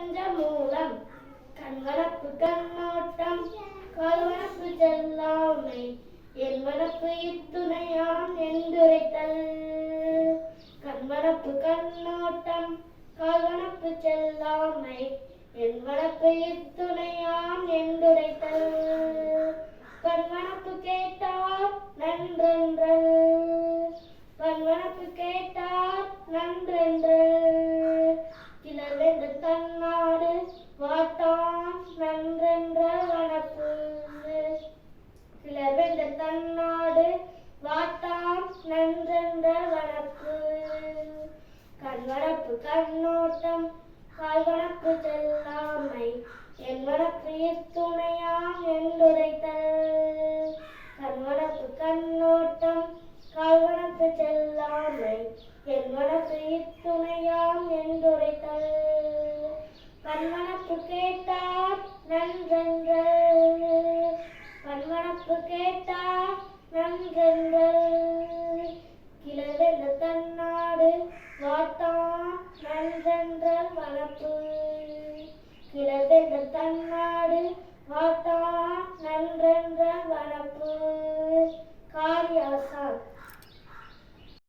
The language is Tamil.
பஞ்ச மூலம் கண்வனப்பு கண்ணோட்டம் கால்வனப்பு செல்லாமை என் இத்துணையாம் இத்துணையான் என்றுரைத்தல். கண்வனப்பு கண்ணோட்டம் கால்வனப்பு செல்லாமை என் இத்துணையாம் என்றுரைத்தல். பன்வனப்பு கேட்டார் நன்றென்றல். பன்வனப்பு கேட்டார் நன்றென்றல் கிளர்வென்று தன்னாடு வாட்டான் நன்றென்ற வனப்பு கிளர்வென்று தன்னாடு. வாட்டான் நன்றென்ற வனப்பு. கண்வனப்பு கண்ணோட்டம் கால்வனப்பு செல்லாமை. என் வனப்பு துணையாம் என்றுரைத்தல். கண்வனப்பு கண்ணோட்டம் கால்வனப்பு செல்லாமை. என் வனப்பு துணையாம் என்றுரைத்தல். பல்வனப்பு கேட்டார் நன்றென்றல் பல்வனப்பு கேட்டார் நன்றென்றல் கிளவென்ற தன்னாடு வாட்டான் நன்றென்ற வனப்பு கிளவென்ற தன்னாடு வாட்டான் நன்றென்ற வனப்பு காரியாசான்